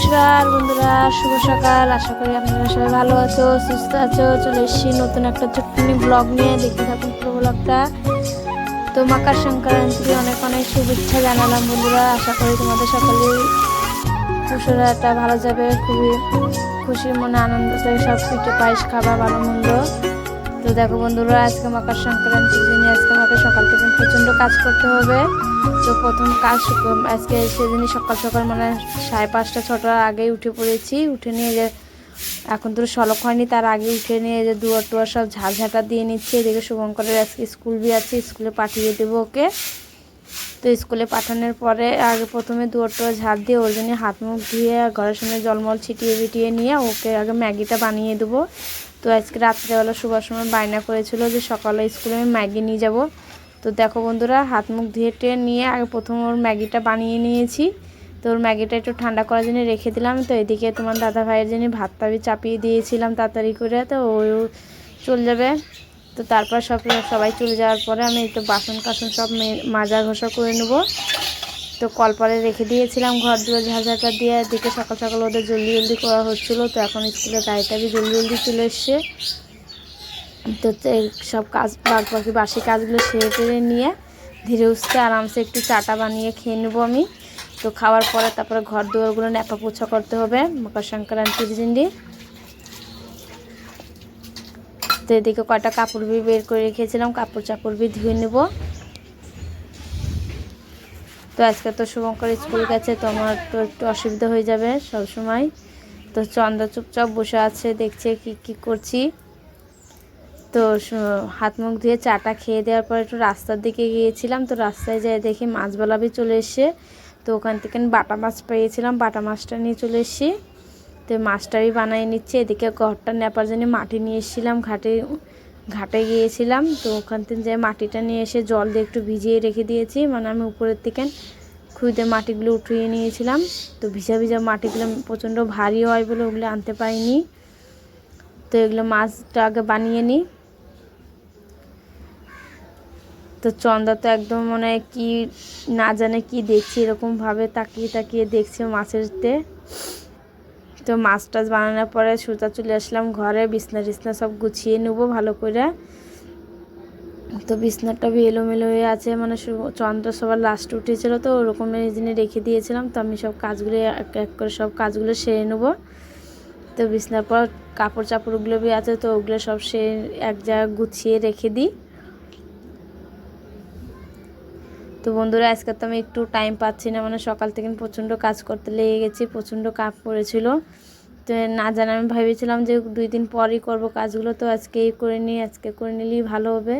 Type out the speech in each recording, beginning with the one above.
নমস্কার বন্ধুরা, শুভ সকাল। আশা করি আপনারা সবাই ভালো আছো, সুস্থ আছো। চলে এসেছি নতুন একটা ছোট্টনি ব্লগ নিয়ে। দেখতে থাকুন পুরো ব্লগটা তো মাকার সংক্রান্তির অনেক অনেক শুভেচ্ছা জানালাম বন্ধুরা। আশা করি তোমাদের সকলেই পুষরাটা ভালো যাবে, খুবই খুশি মনে আনন্দ সব কিছু, পায়েস খাবার, ভালো মন্দ। তো দেখো বন্ধুরা, আজকে মকর সংক্রান্তির দিনে আজকে আমাকে সকাল কাজ করতে হবে। তো প্রথম কাজ আজকে সেদিনই সকাল সকাল মানে সাড়ে পাঁচটা, ছটার আগেই উঠে পড়েছি। উঠে নিয়ে যে এখন তো সলক হয়নি, তার আগে উঠে নিয়ে যে দুয়ার টুয়ার সব ঝাঁটা দিয়ে নিচ্ছে। এদিকে শুভঙ্করের আজকে স্কুল বি আছে, স্কুলে পাঠিয়ে দেবো ওকে। তো স্কুলে পাঠানোর পরে আগে প্রথমে দুয়ার টুয়ার ঝাড় দিয়ে ওর জন্য হাত মুখ ধুয়ে ঘরের সামনে জলমল ছিটিয়ে বিটিয়ে নিয়ে ওকে আগে ম্যাগিটা বানিয়ে দেবো। তো আজকে রাত্রেবেলা শুবার সময় বায়না করেছিল যে সকালে স্কুলে আমি ম্যাগি নিয়ে যাব। তো দেখো বন্ধুরা, হাত মুখ ধুয়ে টেয়ে নিয়ে আগে প্রথম ওর ম্যাগিটা বানিয়ে নিয়েছি। তো ওর ম্যাগিটা একটু ঠান্ডা করার জন্য রেখে দিলাম। তো এদিকে তোমার দাদা ভাইয়ের জন্য ভাতটা আমি চাপিয়ে দিয়েছিলাম তাড়াতাড়ি করে, তো ও চলে যাবে। তো তারপর সব সবাই চলে যাওয়ার পরে আমি একটু বাসন কাসন সব মাজা ঘষা করে নেব। তো কলপারে রেখে দিয়েছিলাম, ঘর দুয়ার ঝাঁঝাটা দিয়ে এদিকে সকাল সকাল ওদের জলদি জলদি করা হচ্ছিল। তো এখন স্কুলে গাড়িটা জলদি জলদি চলে এসছে। তো সব কাজ বাদ বাকি বাসি কাজগুলো সেরে টেরে নিয়ে ধীরে উঠতে আরামসে একটু চাটা বানিয়ে খেয়ে নেব আমি। তো খাওয়ার পরে তারপরে ঘর দুয়ারগুলো ন্যাপা পোছা করতে হবে, মকর সংক্রান্তির দিনটি তো এদিকে কয়টা কাপড় বি বের করে রেখেছিলাম, কাপড় চাপড় বি ধুয়ে নেব। তো আজকে তো শুভঙ্কর স্কুল গেছে, তো আমার তো একটু অসুবিধা হয়ে যাবে সব সময় তো চন্দ্র চুপচাপ বসে আছে, দেখছে কি কি করছি। তো হাত মুখ ধুয়ে চাটা খেয়ে দেওয়ার পর একটু রাস্তার দিকে গিয়েছিলাম, তো রাস্তায় যেয়ে দেখি মাছ বলাবি চলে এসে তো ওখান থেকে বাটা মাছ পেয়েছিলাম, বাটা মাছটা নিয়ে চলে এসেছি। তো মাছটাই বানিয়ে নিচ্ছে, এদিকে ঘরটা নেপার জন্য মাটি নিয়ে এসেছিলাম, ঘাটে ঘাটে গিয়েছিলাম। তো ওখান থেকে যে মাটিটা নিয়ে এসে জল দিয়ে একটু ভিজিয়ে রেখে দিয়েছি মানে আমি উপরের থেকে খুঁড়ে মাটিগুলো উঠিয়ে নিয়েছিলাম। তো ভিজা ভিজা মাটিগুলো প্রচণ্ড ভারী হয় বলে ওগুলো আনতে পারিনি। তো এগুলো মাছটা আগে বানিয়ে নিই। তো চন্দা তো একদম মনে কি না জানে কি দেখছি এরকমভাবে তাকিয়ে তাকিয়ে দেখছে মাছেরতে। তো মাছ টাছ বানানোর পরে সুতা চলে আসলাম ঘরে, বিছনা টিছনা সব গুছিয়ে নেব ভালো করে। তো বিছনাটা এলোমেলো হয়ে আছে মানে চন্দ্র সবার লাস্ট উঠেছিল তো, ওরকম জিনিস রেখে দিয়েছিলাম, তো আমি সব কাজগুলো এক এক করে সব কাজগুলো সেরে নেব। তো বিছনার পর কাপড় চাপড়গুলো বি আছে, তো ওগুলো সব সে এক জায়গায় গুছিয়ে রেখে দিই। তো বন্ধুরা, আজকে তো আমি একটু টাইম পাচ্ছি না। মানে সকাল থেকে প্রচণ্ড কাজ করতে লেগে গেছি, প্রচণ্ড কাপ পড়েছিল। তো না জানা, আমি ভেবেছিলাম যে দুই দিন পরই করব কাজগুলো, তো আজকেই করে নিই, আজকে করে নিলেই ভালো হবে।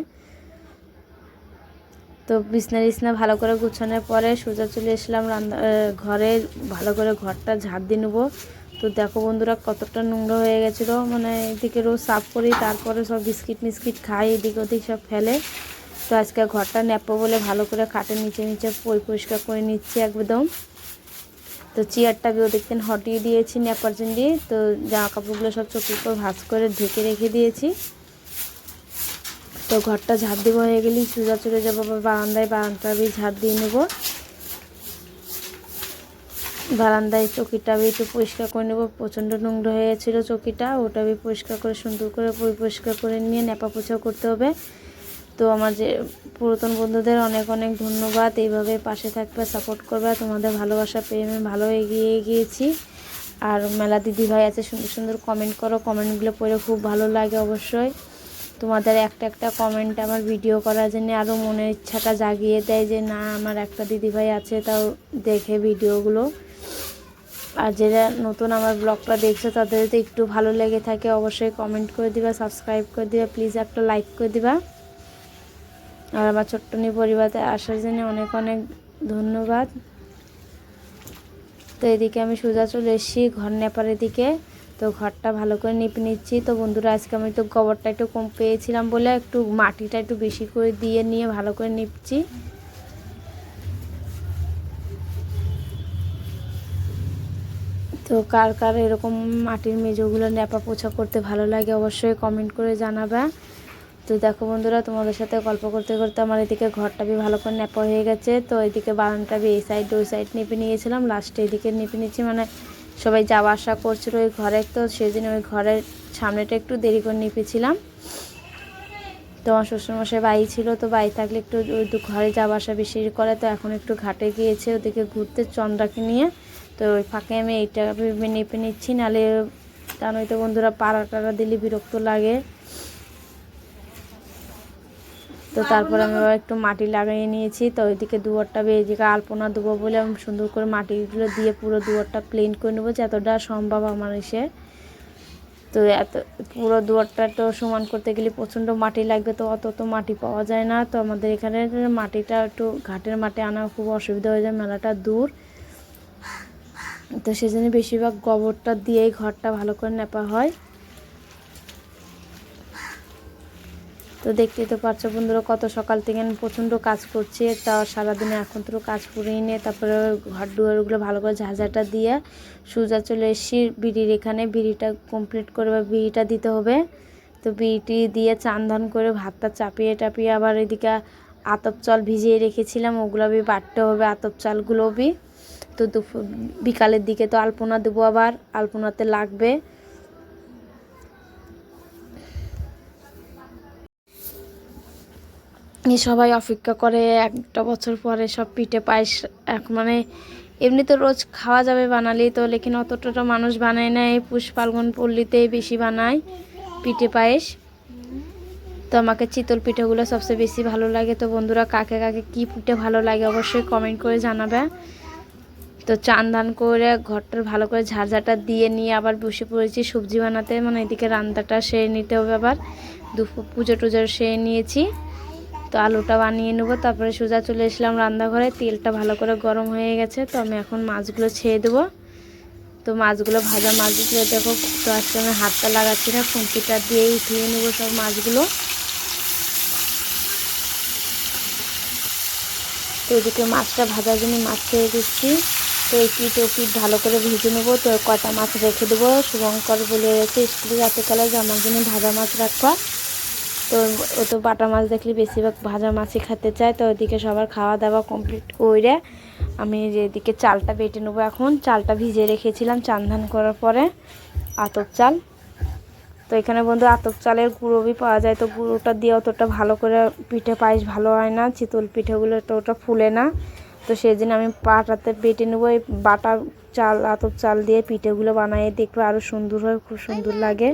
তো বিছনা টিছনা ভালো করে গুছানোর পরে সোজা চলে এসলাম রান্না ঘরে। ভালো করে ঘরটা ঝাড় দিয়ে নেব। তো দেখো বন্ধুরা, কতটা নোংরা হয়ে গেছিল। মানে এদিকে রোজ সাফ করি, তারপরে সব বিস্কিট মিস্কিট খাই, এদিক ওদিক সব ফেলে। তো আজকে ঘরটা ন্যাপো বলে ভালো করে খাটের নিচে নিচে পরিষ্কার করে নিচ্ছি একদম। তো চেয়ারটা ওদিক দিন হটিয়ে দিয়েছি ন্যাপার জন্য। তো জামা কাপড়গুলো সব চোখের উপর ভাঁজ করে ঢেকে রেখে দিয়েছি। তো ঘরটা ঝাড় দেবো হয়ে গেলেই সোজা চলে যাব আবার বারান্দায় বারান্দা বি ঝাড় দিয়ে নেব। বারান্দায় চকিটা একটু পরিষ্কার করে নেব। প্রচণ্ড নোংরা হয়ে গেছিল চকিটা, ওটা পরিষ্কার করে সুন্দর করে পরি- পরিষ্কার করে নিয়ে নেপা পোছাও করতে হবে। তো আমার যে পুরাতন বন্ধুদের অনেক অনেক ধন্যবাদ। এইভাবে পাশে থাকবে সাপোর্ট করবে। তোমাদের ভালোবাসা পেয়ে আমি ভালো এগিয়ে গিয়েছি। আর মেলা দিদি ভাই আছে, সুন্দর সুন্দর কমেন্ট করো। কমেন্টগুলো পড়ে খুব ভালো লাগে অবশ্যই। তোমাদের একটা একটা কমেন্ট আমার ভিডিও করার জন্য আরও মনের ইচ্ছাটা জাগিয়ে দেয় যে, না, আমার একটা দিদিভাই আছে, তাও দেখে ভিডিওগুলো আর যারা নতুন আমার ব্লগটা দেখছ, তাদের যদি একটু ভালো লেগে থাকে, অবশ্যই কমেন্ট করে দিবা সাবস্ক্রাইব করে দিবা প্লিজ একটা লাইক করে দিবা। আর আমার ছোট্টনি পরিবারে আসার জন্য অনেক অনেক ধন্যবাদ। তো এদিকে আমি সোজা চলে এসেছি ঘর নেপারের দিকে। তো ঘরটা ভালো করে নিপে নিচ্ছি। তো বন্ধুরা, আজকে আমি তো গোবরটা একটু কম পেয়েছিলাম বলে একটু মাটিটা একটু বেশি করে দিয়ে নিয়ে ভালো করে নিপছি। তো কার কার এরকম মাটির মেজোগুলো ন্যাপা পোছা করতে ভালো লাগে অবশ্যই কমেন্ট করে জানাবা। তো দেখো বন্ধুরা, তোমাদের সাথে গল্প করতে করতে আমার এদিকে ঘরটা বি ভালো করে ন্যাপা হয়ে গেছে। তো এদিকে বারানটা বি এই সাইড ওই সাইড নেপে নিয়েছিলাম। লাস্টে এদিকে নেপে নিয়েছি মানে সবাই যাওয়া আসা করছিল ওই ঘরে। তো জন্য ওই ঘরের সামনেটা একটু দেরি করে নিপেছিলাম। তো আমার শ্বশুরমশাই বাড়ি ছিল, তো বাড়ি থাকলে একটু ওই ঘরে যাওয়া আসা বেশি করে। তো এখন একটু ঘাটে গিয়েছে ওদিকে ঘুরতে চন্দ্রাকে নিয়ে। তো ওই ফাঁকে আমি এইটা নেপে নিচ্ছি, নাহলে তা নয়তো বন্ধুরা, পাড়া টাড়া দিলে বিরক্ত লাগে। তো তারপর আমি একটু মাটি লাগিয়ে নিয়েছি। তো ওইদিকে দুয়ারটা এদিকে আলপনা দেবো বলে আমি সুন্দর করে মাটিগুলো দিয়ে পুরো দুয়ারটা প্লেন করে নেব, যতটা সম্ভব আমার এসে। তো এত, পুরো দুয়ারটা তো সমান করতে গেলে প্রচণ্ড মাটি লাগবে, তো অত তো মাটি পাওয়া যায় না। তো আমাদের এখানে মাটিটা একটু ঘাটের মাটি আনা খুব অসুবিধা হয়ে যায়, মেলাটা দূর। তো সেজন্য বেশিরভাগ গোবরটা দিয়েই ঘরটা ভালো করে নেপা হয়। তো দেখতেই তো পারছ বন্ধুরা, কত সকাল থেকে প্রচণ্ড কাজ করছি। তা সারাদিনে এখন তো কাজ করেই নিয়ে তারপরে ঘর দুয়ারগুলো ভালো করে ঝাঁঝাটা দিয়ে সোজা চলে এসেছি। বিড়ির এখানে বিড়িটা কমপ্লিট করে বা বিড়িটা দিতে হবে। তো বিড়িটি দিয়ে চান করে ভাতটা চাপিয়ে টাপিয়ে আবার এদিকে আতপ চাল ভিজিয়ে রেখেছিলাম, ওগুলো বি বাটতে হবে, আতপ চালগুলো বি। তো দুপুর বিকালের দিকে তো আলপনা দেবো আবার, আলপনাতে লাগবে। সবাই অপেক্ষা করে, একটা বছর পরে সব পিঠে পায়েস, এক মানে এমনি তো রোজ খাওয়া যাবে বানালি তো, লেকিন অতটা মানুষ বানায় না, এই পুষ ফাল্গুন পল্লীতেই বেশি বানায় পিঠে পায়েস। তো আমাকে চিতল পিঠেগুলো সবচেয়ে বেশি ভালো লাগে। তো বন্ধুরা, কাকে কাকে কী পিঠে ভালো লাগে অবশ্যই কমেন্ট করে জানাবে। তো চান ধান করে ঘরটার ভালো করে ঝাড়ঝাটা দিয়ে নিয়ে আবার বসে পড়েছি সবজি বানাতে। মানে এদিকে রান্নাটা সেরে নিতে হবে আবার। দুপুর পুজো টুজো সেরে নিয়েছি। তো আলুটা বানিয়ে নেব, তারপরে সোজা চলে এসলাম রান্নাঘরে। তেলটা ভালো করে গরম হয়ে গেছে, তো আমি এখন মাছগুলো ছেড়ে দেবো। তো মাছগুলো ভাজা মাছগুলো দেখো, তো আজকে আমি হাতটা লাগাচ্ছি না, খুঁটিটা দিয়ে উঠিয়ে নেব সব মাছগুলো। তো এদিকে মাছটা ভাজার জন্য মাছ ছেড়ে দিচ্ছি। তো এই পিঠ, ও পিঠ ভালো করে ভেজে নেব, তো কটা মাছ রেখে দেবো। শুভঙ্কর বলে রেখেছে স্কুলে রাতে কালে আমার জন্য ভাজা মাছ রাখবা। তো ও তো বাটা মাছ দেখলে বেশিরভাগ ভাজা মাছই খেতে চায়, তো ওইদিকে সবার খাওয়া দাওয়া কমপ্লিট করে আমি এদিকে চালটা বেটে নেব এখন, চালটা ভিজিয়ে রেখেছিলাম চান ধান করার পরে, আতপ চাল। তো এখানে বন্ধু আতপ চালের গুঁড়োবি পাওয়া যায়, তো গুঁড়োটা দিয়ে অতটা ভালো করে পিঠে পায়েস ভালো হয় না, চিতল পিঠেগুলো তো ওটা ফুলে না। তো জন্য আমি পাটাতে বেটে নেব, এই বাটা চাল, আতপ চাল দিয়ে পিঠেগুলো বানাই দেখবে আরও সুন্দর হয়, খুব সুন্দর লাগে।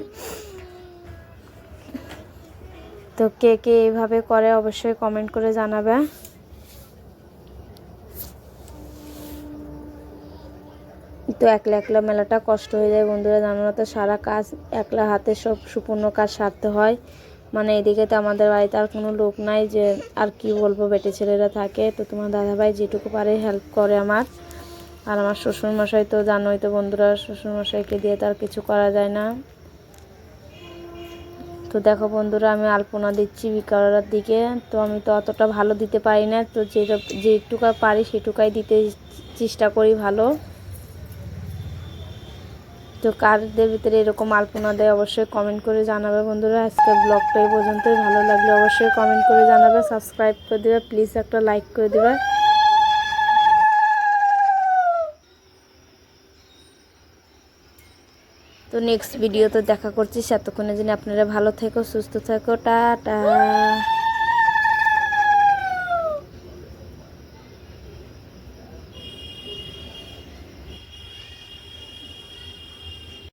তো কে কে এইভাবে করে অবশ্যই কমেন্ট করে জানাবে। তো একলা একলা মেলাটা কষ্ট হয়ে যায় বন্ধুরা, জানো না তো, সারা কাজ একলা হাতে সব সুপূর্ণ কাজ সারতে হয়। মানে এদিকে তো আমাদের বাড়িতে আর কোনো লোক নাই যে আর কি বলব, বেটে ছেলেরা থাকে। তো তোমার দাদাভাই যেটুকু পারে হেল্প করে আমার। আর আমার শ্বশুরমশাই তো জানোই তো বন্ধুরা, শ্বশুরমশাইকে দিয়ে তো আর কিছু করা যায় না। তো দেখো বন্ধুরা, আমি আলপনা দিচ্ছি বিকালের দিকে। তো আমি তো অতটা ভালো দিতে পারি না, তো যেটা যেটুকা পারি সেটুকাই দিতে চেষ্টা করি ভালো। তো কারদের ভিতরে এরকম আলপনা দেয় অবশ্যই কমেন্ট করে জানাবে বন্ধুরা। আজকে ব্লগটা এই পর্যন্তই। ভালো লাগলে অবশ্যই কমেন্ট করে জানাবে সাবস্ক্রাইব করে দেবে প্লিজ একটা লাইক করে দেবে। তো নেক্সট ভিডিও তো দেখা করছি। এতক্ষণে জন্য আপনারা ভালো থেকো সুস্থ থেকো টাটা।